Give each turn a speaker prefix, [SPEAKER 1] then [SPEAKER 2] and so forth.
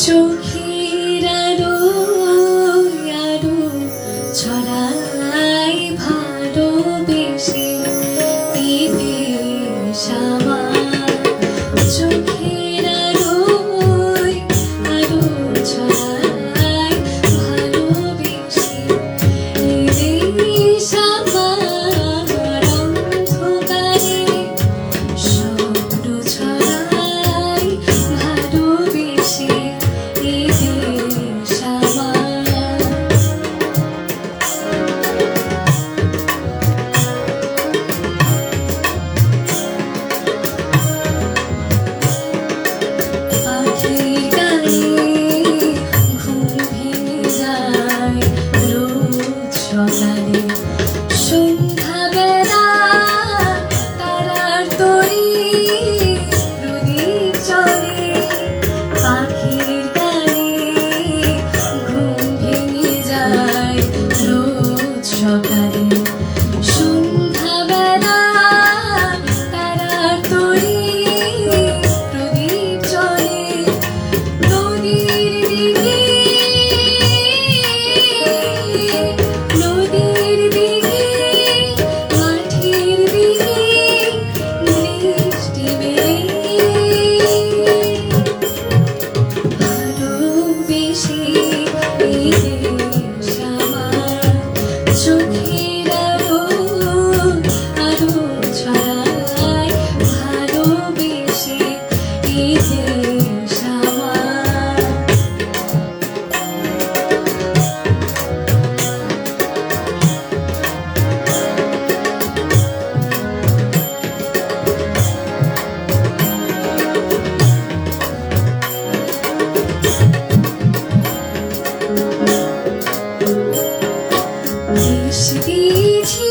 [SPEAKER 1] চোখের আরও আরও ছড়া so ভালোবেসে 是第一次